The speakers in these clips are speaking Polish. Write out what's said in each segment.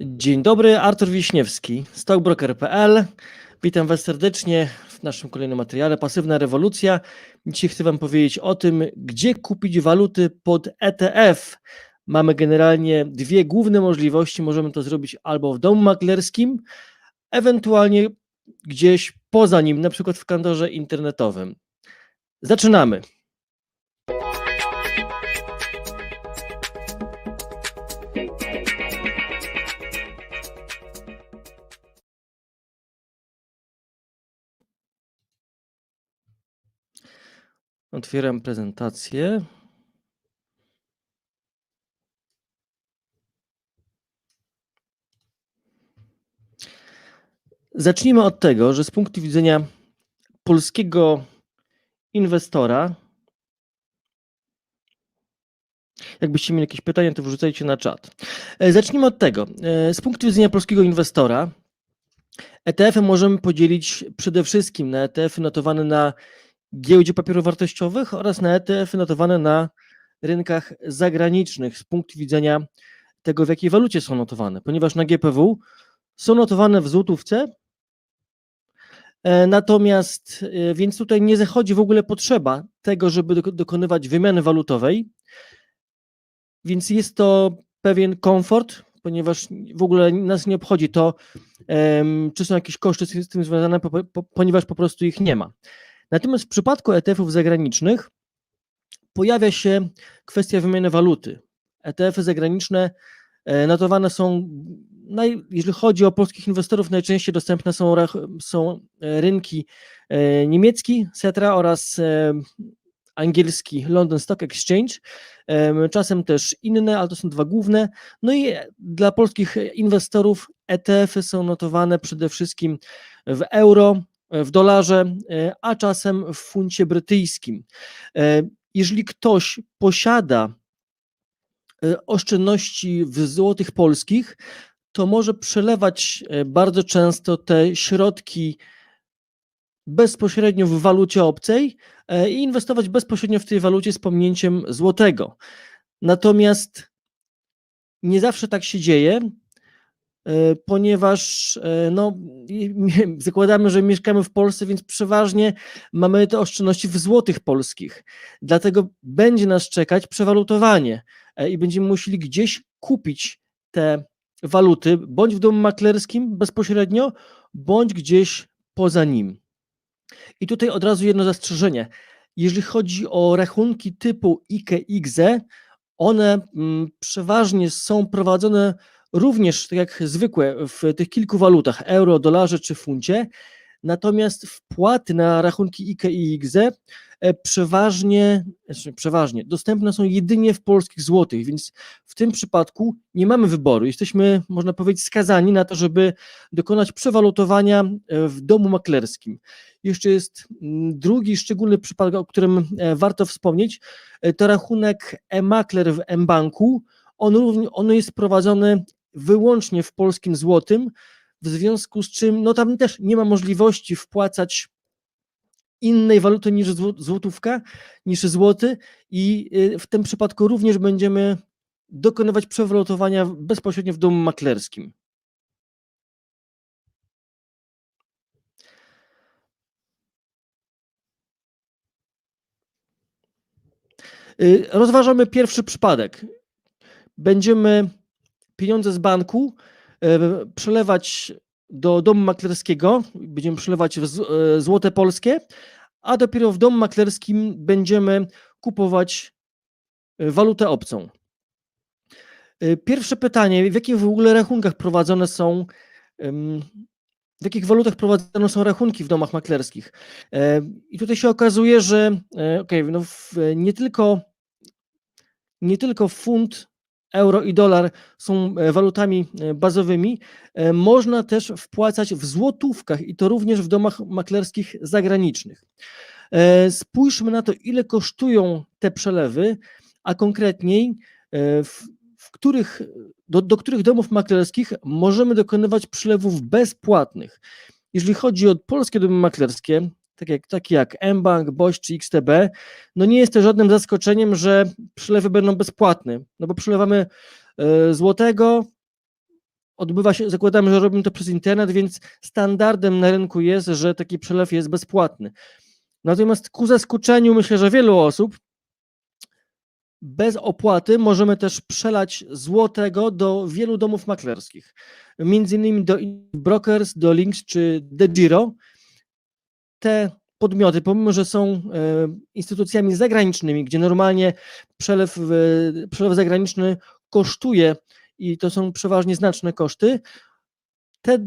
Dzień dobry, Artur Wiśniewski, stockbroker.pl. Witam Was serdecznie w naszym kolejnym materiale Pasywna rewolucja. Dzisiaj chcę Wam powiedzieć o tym, gdzie kupić waluty pod ETF. Mamy generalnie dwie główne możliwości. Możemy to zrobić albo w domu maklerskim, ewentualnie gdzieś poza nim, na przykład w kantorze internetowym. Zaczynamy. Otwieram prezentację. Zacznijmy od tego, że z punktu widzenia polskiego inwestora, jakbyście mieli jakieś pytania, to wrzucajcie na czat. E, Zacznijmy od tego. E, Z punktu widzenia polskiego inwestora, ETF-y możemy podzielić przede wszystkim na ETF-y notowane na giełdzie papierów wartościowych oraz na ETF-y notowane na rynkach zagranicznych z punktu widzenia tego, w jakiej walucie są notowane, ponieważ na GPW są notowane w złotówce, e, natomiast e, więc tutaj nie zachodzi w ogóle potrzeba tego, żeby doko- dokonywać wymiany walutowej, więc jest to pewien komfort, ponieważ w ogóle nas nie obchodzi to, czy są jakieś koszty z tym związane, po, po, ponieważ po prostu ich nie ma. Natomiast w przypadku ETF-ów zagranicznych pojawia się kwestia wymiany waluty. ETF-y zagraniczne e, notowane są, jeżeli chodzi o polskich inwestorów, najczęściej dostępne są, są e, rynki e, niemiecki, Cetra oraz angielski London Stock Exchange, em, czasem też inne, ale to są dwa główne. No i dla polskich inwestorów ETF-y są notowane przede wszystkim w euro, w dolarze, e, a czasem w funcie brytyjskim. E, Jeżeli ktoś posiada e, oszczędności w złotych polskich, to może przelewać bardzo często te środki bezpośrednio w walucie obcej i inwestować bezpośrednio w tej walucie z pominięciem złotego. Natomiast nie zawsze tak się dzieje, ponieważ e, no, zakładamy, że mieszkamy w Polsce, więc przeważnie mamy te oszczędności w złotych polskich. Dlatego będzie nas czekać przewalutowanie e, i będziemy musieli gdzieś kupić te waluty, bądź w domu maklerskim bezpośrednio, bądź gdzieś poza nim. I tutaj od razu jedno zastrzeżenie. Jeżeli chodzi o rachunki typu IKE-IGZE, one mm, przeważnie są prowadzone również tak jak zwykłe w tych kilku walutach euro, dolarze czy funcie. Natomiast wpłaty na rachunki IKE i IGZE przeważnie, znaczy przeważnie dostępne są jedynie w polskich złotych, więc w tym przypadku nie mamy wyboru. Jesteśmy, można powiedzieć, skazani na to, żeby dokonać przewalutowania e, w domu maklerskim. Jeszcze jest mm, drugi szczególny przypadek, o którym e, warto wspomnieć. E, To rachunek e-makler w mBanku. On, on jest prowadzony wyłącznie w polskim złotym, w związku z czym no tam też nie ma możliwości wpłacać innej waluty niż zło- złotówka, niż złoty i y, w tym przypadku również będziemy dokonywać przewalutowania bezpośrednio w domu maklerskim. Y, Rozważamy pierwszy przypadek. Będziemy pieniądze z banku e, przelewać do domu maklerskiego, będziemy przelewać w e, złote polskie, a dopiero w domu maklerskim będziemy kupować e, walutę obcą. Pierwsze pytanie, w jakich w ogóle rachunkach prowadzone są, w jakich walutach prowadzone są rachunki w domach maklerskich? I tutaj się okazuje, że okej, no nie tylko nie tylko funt, euro i dolar są e, walutami e, bazowymi, e, można też wpłacać w złotówkach i to również w domach maklerskich zagranicznych. Spójrzmy na to, ile kosztują te przelewy, a konkretniej w, w których, do, do których domów maklerskich możemy dokonywać przelewów bezpłatnych. Jeżeli chodzi o polskie domy maklerskie, tak jak, takie jak mBank, Boś czy XTB, no nie jest to żadnym zaskoczeniem, że przelewy będą bezpłatne, no bo przelewamy e, złotego, odbywa się, zakładamy, że robimy to przez internet, więc standardem na rynku jest, że taki przelew jest bezpłatny. Natomiast ku zaskoczeniu myślę, że wielu osób bez opłaty możemy też przelać złotego do wielu domów maklerskich. Między innymi do Brokers, do Links czy The Giro. Te podmioty, pomimo że są e, instytucjami zagranicznymi, gdzie normalnie przelew, przelew zagraniczny kosztuje i to są przeważnie znaczne koszty, te,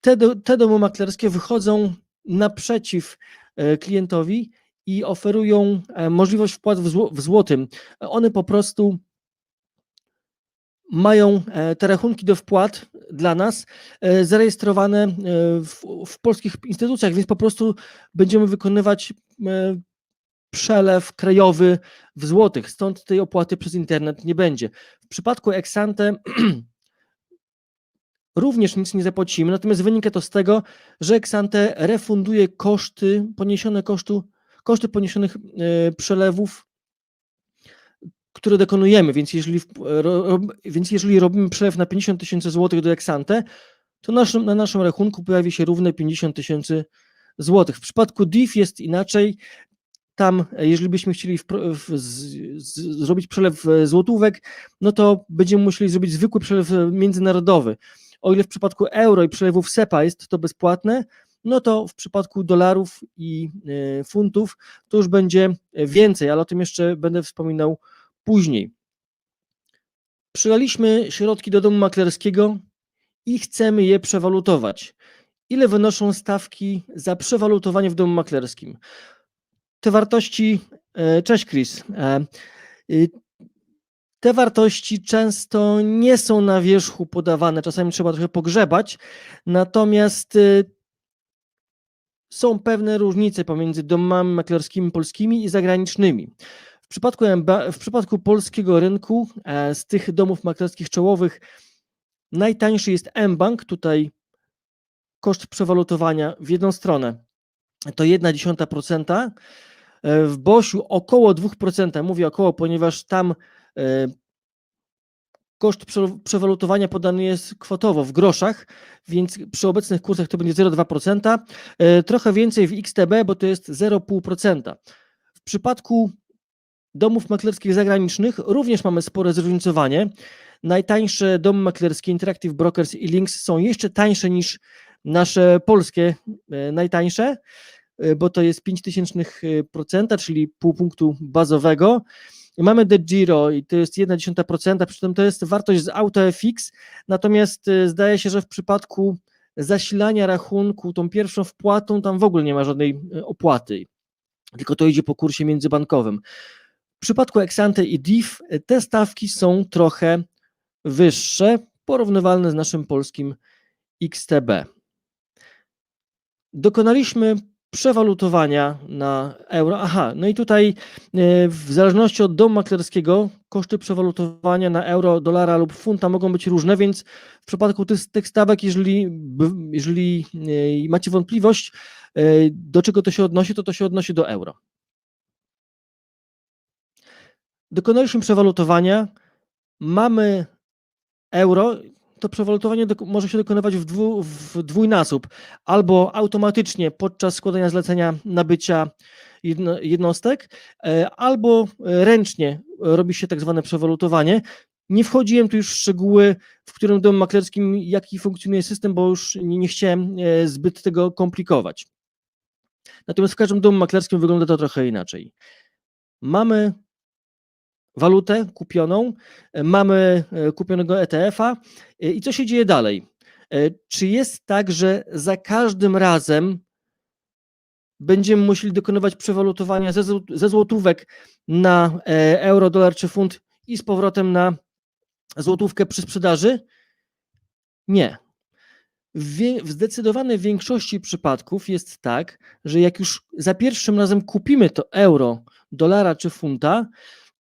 te, te domy maklerskie wychodzą naprzeciw e, klientowi i oferują e, możliwość wpłat w, w złotym. One po prostu mają e, te rachunki do wpłat dla nas e, zarejestrowane e, w, w polskich instytucjach, więc po prostu będziemy wykonywać przelew krajowy w złotych, stąd tej opłaty przez internet nie będzie. W przypadku Exante również nic nie zapłacimy, natomiast wynika to z tego, że Exante refunduje koszty, poniesione kosztu, koszty poniesionych przelewów, które dokonujemy, więc jeżeli, w- ro, więc jeżeli robimy przelew na 50 tysięcy złotych do Exante, to naszym, na naszym rachunku pojawi się równe 50 tysięcy złotych. W przypadku DIF jest inaczej. Tam, e, jeżeli byśmy chcieli wpro- w, z, z, zrobić przelew e, złotówek, no to będziemy musieli zrobić zwykły przelew e, międzynarodowy. O ile w przypadku euro i przelewów SEPA jest to bezpłatne, no to w przypadku dolarów i e, funtów to już będzie więcej, ale o tym jeszcze będę wspominał później. Przylaliśmy środki do domu maklerskiego i chcemy je przewalutować. Ile wynoszą stawki za przewalutowanie w domu maklerskim? Te wartości, e, cześć Chris, E, y, te wartości często nie są na wierzchu podawane, czasami trzeba trochę pogrzebać, natomiast y, są pewne różnice pomiędzy domami maklerskimi polskimi i zagranicznymi. W przypadku, MB w przypadku polskiego rynku e, z tych domów maklerskich czołowych najtańszy jest mBank, tutaj koszt przewalutowania w jedną stronę. To 1,1%, e, w Bosiu około 2%, mówię około, ponieważ tam e, koszt prze- przewalutowania podany jest kwotowo w groszach, więc przy obecnych kursach to będzie 0,2%, e, trochę więcej w XTB, bo to jest 0,5%. W przypadku domów maklerskich zagranicznych również mamy spore zróżnicowanie. Najtańsze domy maklerskie Interactive Brokers i Links są jeszcze tańsze niż nasze polskie e, najtańsze, e, bo to jest 0,05%, czyli pół punktu bazowego. Mamy The Giro i to jest 0,1%, przy czym to jest wartość z AutoFX, natomiast e, zdaje się, że w przypadku zasilania rachunku tą pierwszą wpłatą tam w ogóle nie ma żadnej opłaty, tylko to idzie po kursie międzybankowym. W przypadku Exante i DIF e, te stawki są trochę wyższe, porównywalne z naszym polskim XTB. Dokonaliśmy przewalutowania na euro. Aha, no i tutaj e, w zależności od domu maklerskiego koszty przewalutowania na euro, dolara lub funta mogą być różne, więc w przypadku tych, tych stawek, jeżeli, jeżeli e, macie wątpliwość, do czego to się odnosi, to to się odnosi do euro. Dokonaliśmy przewalutowania, mamy euro, to przewalutowanie może się dokonywać w, dwu, w dwójnasób, albo automatycznie podczas składania zlecenia nabycia jedno, jednostek, e, albo e, ręcznie robi się tak zwane przewalutowanie. Nie wchodziłem tu już w szczegóły, w którym domu maklerskim, jaki funkcjonuje system, bo już nie, nie chciałem e, zbyt tego komplikować. Natomiast w każdym domu maklerskim wygląda to trochę inaczej. Mamy walutę kupioną, e, mamy e, kupionego ETF-a e, i co się dzieje dalej? Czy jest tak, że za każdym razem będziemy musieli dokonywać przewalutowania ze, zł- ze złotówek na euro, dolar czy funt i z powrotem na złotówkę przy sprzedaży? Nie. W zdecydowanej większości przypadków jest tak, że jak już za pierwszym razem kupimy to euro, dolara czy funta,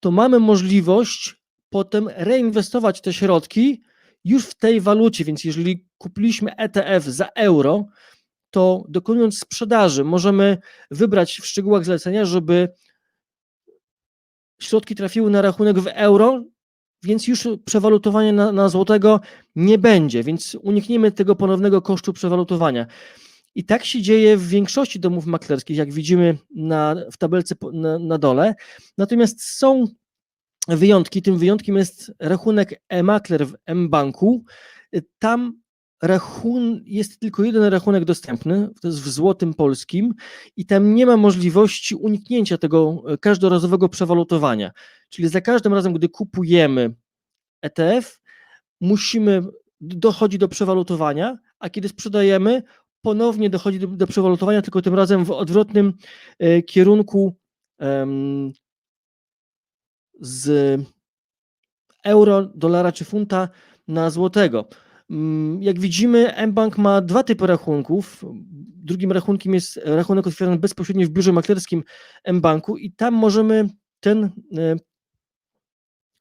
to mamy możliwość potem reinwestować te środki już w tej walucie. Więc jeżeli kupiliśmy ETF za euro, to dokonując sprzedaży możemy wybrać w szczegółach zlecenia, żeby środki trafiły na rachunek w euro więc już przewalutowania na, na złotego nie będzie, więc unikniemy tego ponownego kosztu przewalutowania. I tak się dzieje w większości domów maklerskich, jak widzimy na, w tabelce na, na dole. Natomiast są wyjątki. Tym wyjątkiem jest rachunek e-makler w mBanku. Tam rachun, jest tylko jeden rachunek dostępny, to jest w złotym polskim i tam nie ma możliwości uniknięcia tego e, każdorazowego przewalutowania. Czyli za każdym razem, gdy kupujemy ETF, musimy, dochodzi do przewalutowania, a kiedy sprzedajemy, ponownie dochodzi do, do przewalutowania, tylko tym razem w odwrotnym e, kierunku z euro, dolara czy funta na złotego. Mm, Jak widzimy, mBank ma dwa typy rachunków. Drugim rachunkiem jest rachunek otwierany bezpośrednio w biurze maklerskim mBanku i tam możemy ten e,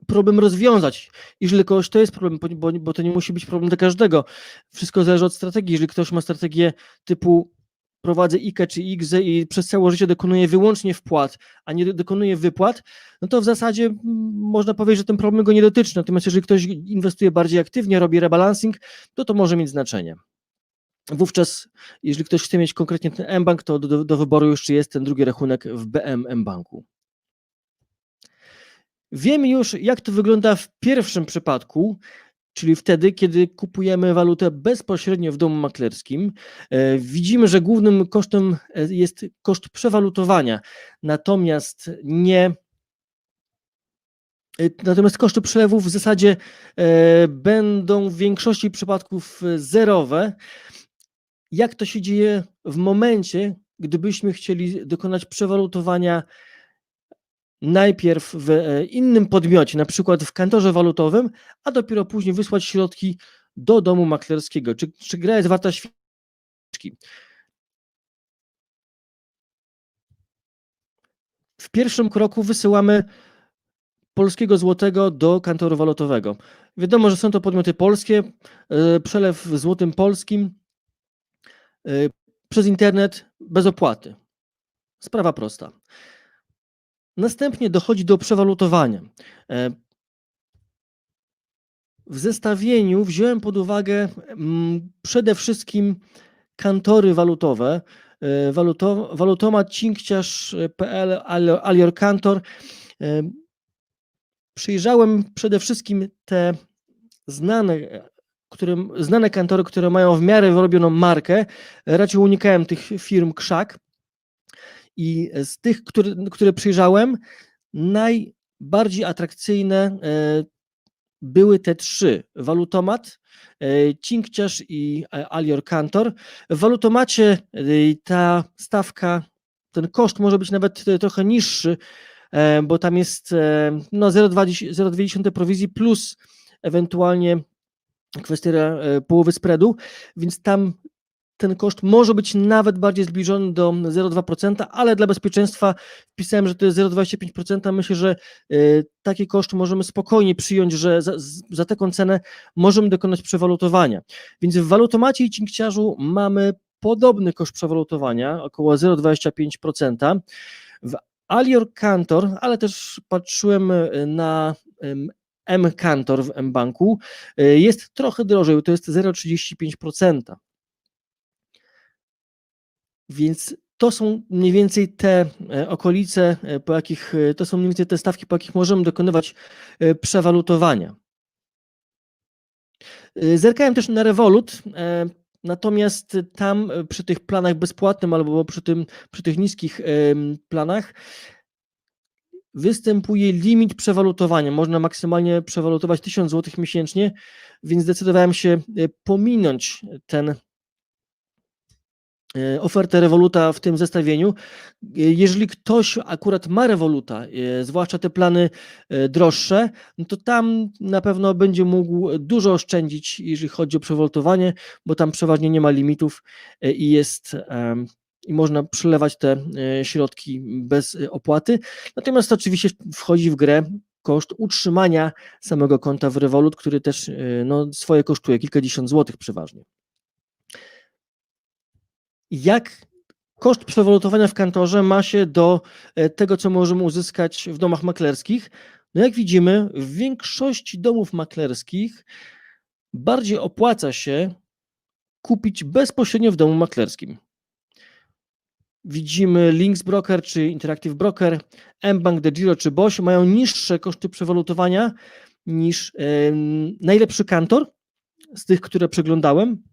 problem rozwiązać. Jeżeli kogoś to jest problem, bo- bo, to nie musi być problem dla każdego. Wszystko zależy od strategii. Jeżeli ktoś ma strategię typu prowadzę IKE czy IGZE i przez całe życie dokonuje wyłącznie wpłat, a nie do- dokonuje wypłat, no to w zasadzie można powiedzieć, że ten problem go nie dotyczy. Natomiast jeżeli ktoś inwestuje bardziej aktywnie, robi rebalancing, to to może mieć znaczenie. Wówczas, jeżeli ktoś chce mieć konkretnie ten mBank, to do, do wyboru jeszcze jest ten drugi rachunek w BM mBanku. Wiemy już, jak to wygląda w pierwszym przypadku, czyli wtedy, kiedy kupujemy walutę bezpośrednio w domu maklerskim. E, Widzimy, że głównym kosztem e, jest koszt przewalutowania, natomiast nie. e, Natomiast koszty przelewów w zasadzie będą w większości przypadków zerowe. Jak to się dzieje w momencie, gdybyśmy chcieli dokonać przewalutowania najpierw w e, innym podmiocie, na przykład w kantorze walutowym, a dopiero później wysłać środki do domu maklerskiego. Czy, czy gra jest warta świeczki? W pierwszym kroku wysyłamy polskiego złotego do kantoru walutowego. Wiadomo, że są to podmioty polskie, e, przelew złotym polskim e, przez internet bez opłaty. Sprawa prosta. Następnie dochodzi do przewalutowania. E, W zestawieniu wziąłem pod uwagę mm, przede wszystkim kantory walutowe. e, Waluto, walutomat cinkciarz.pl, Alior- Kantor. E, Przyjrzałem przede wszystkim te znane, które, znane kantory, które mają w miarę wyrobioną markę. Raczej unikałem tych firm krzak. I z tych, które, które przyjrzałem, najbardziej atrakcyjne e, były te trzy. Walutomat, e, Cinkciarz i e, Alior Kantor. W walutomacie ta stawka, ten koszt może być nawet trochę niższy, bo tam jest no 0,2 0,2 prowizji plus ewentualnie kwestia połowy spreadu, więc tam ten koszt może być nawet bardziej zbliżony do 0,2%, ale dla bezpieczeństwa wpisałem, że to jest 0,25%. Myślę, że y, taki koszt możemy spokojnie przyjąć, że za, za taką cenę możemy dokonać przewalutowania. Więc w walutomacie i cinkciarzu mamy podobny koszt przewalutowania, około 0,25%. W Alior Kantor, ale też patrzyłem y, na ym, M Kantor w M Banku, y, jest trochę drożej, to jest 0,35%. Więc to są mniej więcej te e, okolice, e, po jakich, e, to są mniej więcej te stawki, po jakich możemy dokonywać przewalutowania. Zerkałem też na Revolut, e, natomiast tam przy tych planach bezpłatnym albo przy, tym, przy tych niskich planach występuje limit przewalutowania. Można maksymalnie przewalutować 1000 zł miesięcznie, więc zdecydowałem się pominąć ten ofertę Revoluta w tym zestawieniu. E, Jeżeli ktoś akurat ma Revoluta, e, zwłaszcza te plany e, droższe, no to tam na pewno będzie mógł dużo oszczędzić, jeżeli chodzi o przewalutowanie, bo tam przeważnie nie ma limitów e, i jest i można przelewać te e, środki bez e, opłaty. Natomiast oczywiście wchodzi w grę koszt utrzymania samego konta w Revolut, który też e, no, swoje kosztuje, kilkadziesiąt złotych przeważnie jak koszt przewalutowania w kantorze ma się do e, tego, co możemy uzyskać w domach maklerskich. No jak widzimy, w większości domów maklerskich bardziej opłaca się kupić bezpośrednio w domu maklerskim. Widzimy Links Broker czy Interactive Broker, mBank, DeGiro czy BOŚ mają niższe koszty przewalutowania niż em, najlepszy kantor z tych, które przeglądałem.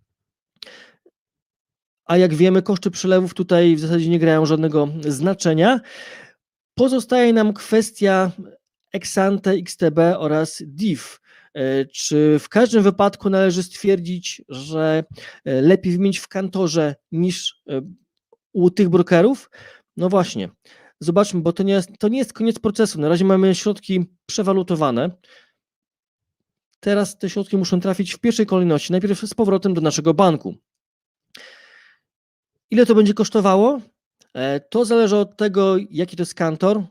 A jak wiemy, koszty przelewów tutaj w zasadzie nie grają żadnego znaczenia. Pozostaje nam kwestia Exante, XTB oraz DIV. E, Czy w każdym wypadku należy stwierdzić, że e, lepiej wymienić w kantorze niż e, u tych brokerów? No właśnie, zobaczmy, bo to nie, jest, to nie jest koniec procesu. Na razie mamy środki przewalutowane. Teraz te środki muszą trafić w pierwszej kolejności, najpierw z powrotem do naszego banku. Ile to będzie kosztowało? E, To zależy od tego, jaki to jest kantor,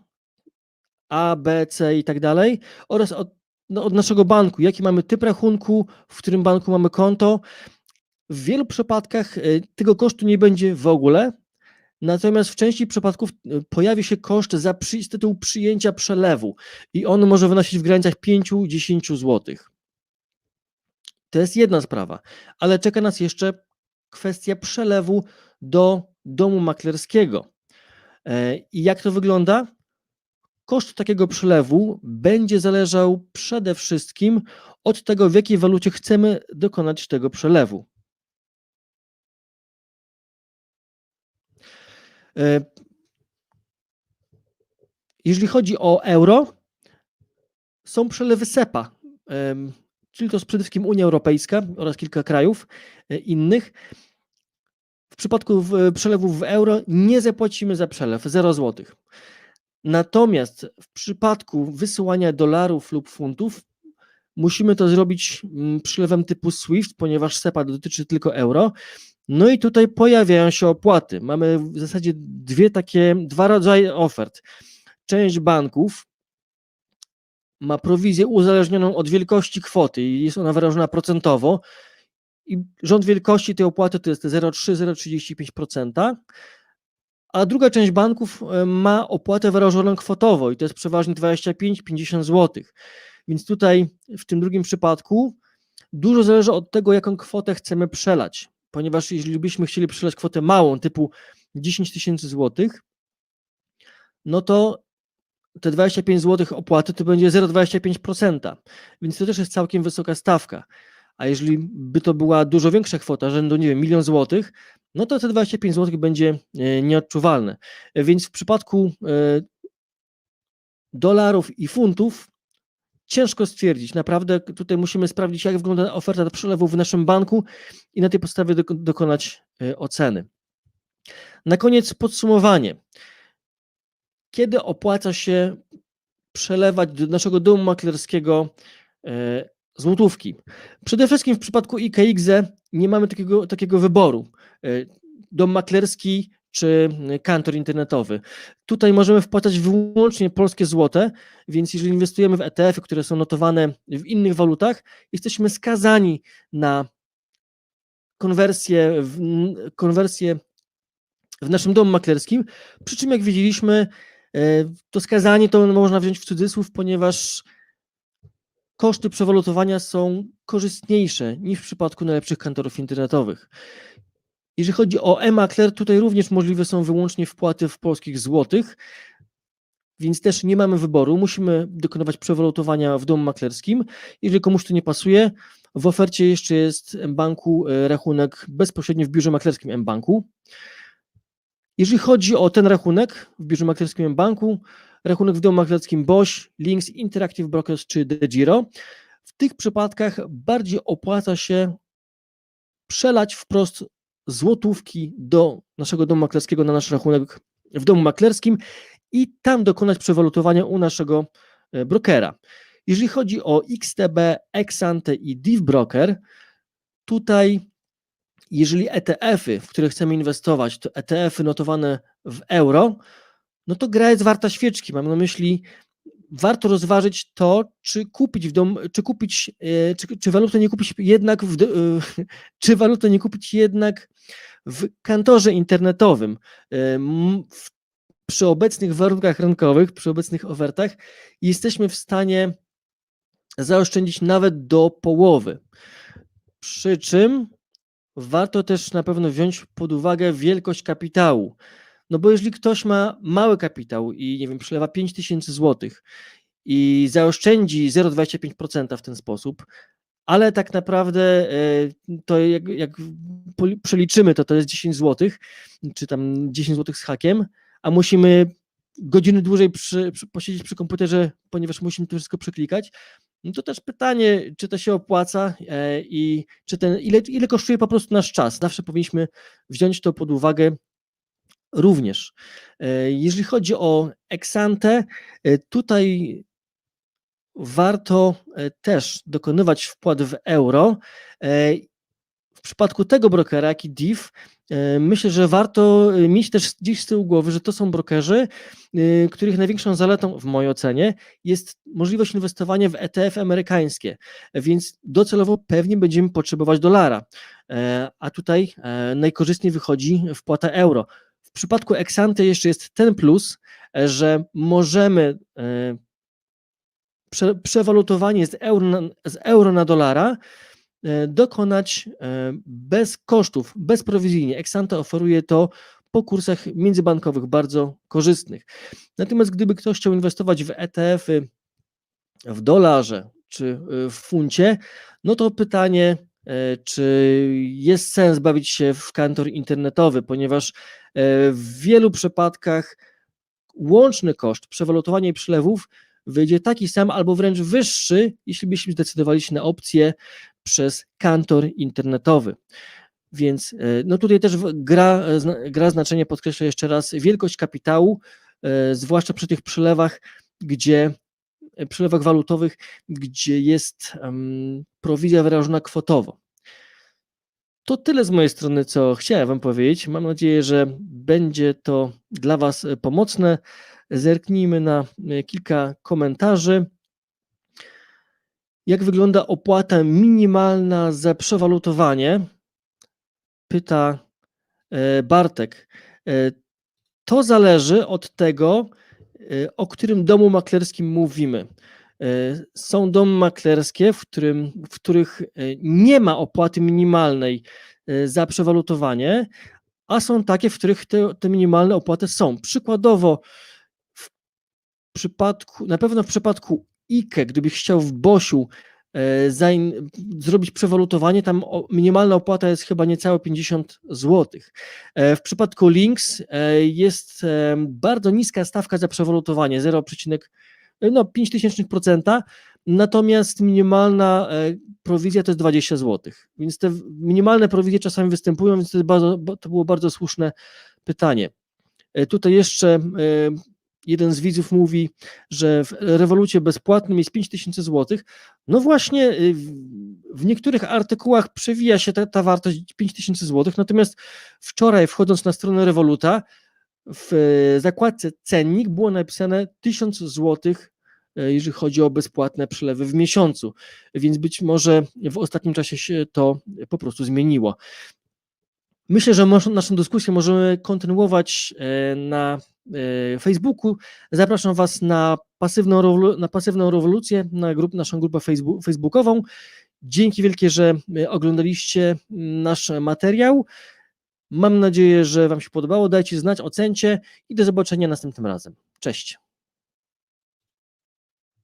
A, B, C i tak dalej, oraz od, no, od naszego banku, jaki mamy typ rachunku, w którym banku mamy konto. W wielu przypadkach e, tego kosztu nie będzie w ogóle, natomiast w części przypadków e, pojawi się koszt za przy, z tytułu przyjęcia przelewu i on może wynosić w granicach 5-10 zł. To jest jedna sprawa, ale czeka nas jeszcze kwestia przelewu do domu maklerskiego. E, I jak to wygląda? Koszt takiego przelewu będzie zależał przede wszystkim od tego, w jakiej walucie chcemy dokonać tego przelewu. E, Jeżeli chodzi o euro, są przelewy SEPA, czyli to jest przede wszystkim Unia Europejska oraz kilka krajów e, innych. W przypadku przelewów w euro nie zapłacimy za przelew 0 zł. Natomiast w przypadku wysyłania dolarów lub funtów musimy to zrobić mm, przelewem typu SWIFT, ponieważ SEPA dotyczy tylko euro. No i tutaj pojawiają się opłaty. Mamy w zasadzie dwie takie, dwa rodzaje ofert. Część banków ma prowizję uzależnioną od wielkości kwoty i jest ona wyrażona procentowo. I rząd wielkości tej opłaty to jest 0,3-0,35%, a druga część banków e, ma opłatę wyrażoną kwotowo i to jest przeważnie 25-50 zł. Więc tutaj w tym drugim przypadku dużo zależy od tego, jaką kwotę chcemy przelać, ponieważ jeżeli byśmy chcieli przelać kwotę małą, typu 10 tysięcy złotych, no to te 25 zł opłaty to będzie 0,25%, więc to też jest całkiem wysoka stawka. A jeżeli by to była dużo większa kwota, rzędu, nie wiem, milion złotych, no to te 25 zł będzie e, nieodczuwalne. Więc w przypadku e, dolarów i funtów ciężko stwierdzić. Naprawdę tutaj musimy sprawdzić, jak wygląda oferta przelewu w naszym banku i na tej podstawie doko- dokonać e, oceny. Na koniec podsumowanie. Kiedy opłaca się przelewać do naszego domu maklerskiego złotówki? Przede wszystkim w przypadku IKX nie mamy takiego, takiego wyboru. e, Dom maklerski czy kantor internetowy. Tutaj możemy wpłacać wyłącznie polskie złote, więc jeżeli inwestujemy w ETF-y, które są notowane w innych walutach, jesteśmy skazani na konwersję w, konwersję w naszym domu maklerskim. Przy czym, jak widzieliśmy, e, to skazanie to można wziąć w cudzysłów, ponieważ koszty przewalutowania są korzystniejsze niż w przypadku najlepszych kantorów internetowych. Jeżeli chodzi o e-makler, tutaj również możliwe są wyłącznie wpłaty w polskich złotych, więc też nie mamy wyboru. Musimy dokonywać przewalutowania w domu maklerskim. Jeżeli komuś to nie pasuje, w ofercie jeszcze jest mBanku e, rachunek bezpośrednio w biurze maklerskim mBanku. Jeżeli chodzi o ten rachunek w biurze maklerskim mBanku, rachunek w domu maklerskim BOŚ, Links, Interactive Brokers czy DeGiro, w tych przypadkach bardziej opłaca się przelać wprost złotówki do naszego domu maklerskiego na nasz rachunek w domu maklerskim i tam dokonać przewalutowania u naszego e, brokera. Jeżeli chodzi o XTB, Exante i Div Broker, tutaj jeżeli ETF-y, w które chcemy inwestować, to ETF-y notowane w euro, no to gra jest warta świeczki. Mam na myśli, warto rozważyć to, czy kupić w dom, czy kupić, e, czy, czy walutę nie kupić jednak w, e, czy walutę nie kupić jednak w kantorze internetowym. E, przy obecnych warunkach rynkowych, przy obecnych ofertach, jesteśmy w stanie zaoszczędzić nawet do połowy. Przy czym warto też na pewno wziąć pod uwagę wielkość kapitału. No bo jeżeli ktoś ma mały kapitał i nie wiem, przelewa 5000 zł i zaoszczędzi 0,25% w ten sposób, ale tak naprawdę e, to jak, jak przeliczymy, to to jest 10 zł, czy tam 10 zł z hakiem, a musimy godziny dłużej przy, przy, posiedzieć przy komputerze, ponieważ musimy to wszystko przeklikać, no to też pytanie, czy to się opłaca e, i czy ten, ile, ile kosztuje po prostu nasz czas. Zawsze powinniśmy wziąć to pod uwagę również. E, Jeżeli chodzi o Exante, e, tutaj warto e, też dokonywać wpłat w euro. W przypadku tego brokera, jak i DIV, e, myślę, że warto mieć też gdzieś z tyłu głowy, że to są brokerzy, których największą zaletą, w mojej ocenie, jest możliwość inwestowania w ETF amerykańskie, więc docelowo pewnie będziemy potrzebować dolara, a tutaj najkorzystniej wychodzi wpłata euro. Przypadku Exante jeszcze jest ten plus, że możemy e, prze, przewalutowanie z euro, na, z euro na dolara e, dokonać e, bez kosztów, bezprowizyjnie. Exante oferuje to po kursach międzybankowych bardzo korzystnych. Natomiast gdyby ktoś chciał inwestować w ETF-y w dolarze czy w funcie, no to pytanie, czy jest sens bawić się w kantor internetowy, ponieważ e, w wielu przypadkach łączny koszt przewalutowania i przelewów wyjdzie taki sam albo wręcz wyższy, jeśli byśmy zdecydowali się na opcję przez kantor internetowy. Więc e, no tutaj też gra, e, gra znaczenie, podkreślę jeszcze raz, wielkość kapitału, e, zwłaszcza przy tych przelewach, gdzie e, przelewach walutowych, gdzie jest prowizja wyrażona kwotowo. To tyle z mojej strony, co chciałem Wam powiedzieć. Mam nadzieję, że będzie to dla Was e, pomocne. Zerknijmy na e, kilka komentarzy. Jak wygląda opłata minimalna za przewalutowanie? Pyta e, Bartek. E, To zależy od tego, e, o którym domu maklerskim mówimy. E, Są domy maklerskie, w, którym, w których e, nie ma opłaty minimalnej za przewalutowanie, a są takie, w których te, te minimalne opłaty są. Przykładowo, w przypadku, na pewno w przypadku IKE, gdybyś chciał w Bosiu zrobić przewalutowanie, tam minimalna opłata jest chyba niecałe 50 zł. E, w przypadku Links e, jest e, bardzo niska stawka za przewalutowanie, 0,5 no, 0,05%, natomiast minimalna e, prowizja to jest 20 zł. Więc te minimalne prowizje czasami występują, więc to, bardzo, to było bardzo słuszne pytanie. E, Tutaj jeszcze e, jeden z widzów mówi, że w rewolucie bezpłatnym jest 5000 zł. No właśnie, y, w, niektórych artykułach przewija się ta, ta wartość 5000 zł, natomiast wczoraj wchodząc na stronę Revoluta, w e, zakładce cennik było napisane 1000 zł, e, jeżeli chodzi o bezpłatne przelewy w miesiącu, więc być może w ostatnim czasie się to po prostu zmieniło. Myślę, że naszą dyskusję możemy kontynuować na Facebooku. Zapraszam Was na pasywną, na pasywną rewolucję, na grup, naszą grupę facebookową. Dzięki wielkie, że e, oglądaliście nasz materiał. Mam nadzieję, że Wam się podobało. Dajcie znać, ocencie i do zobaczenia następnym razem. Cześć.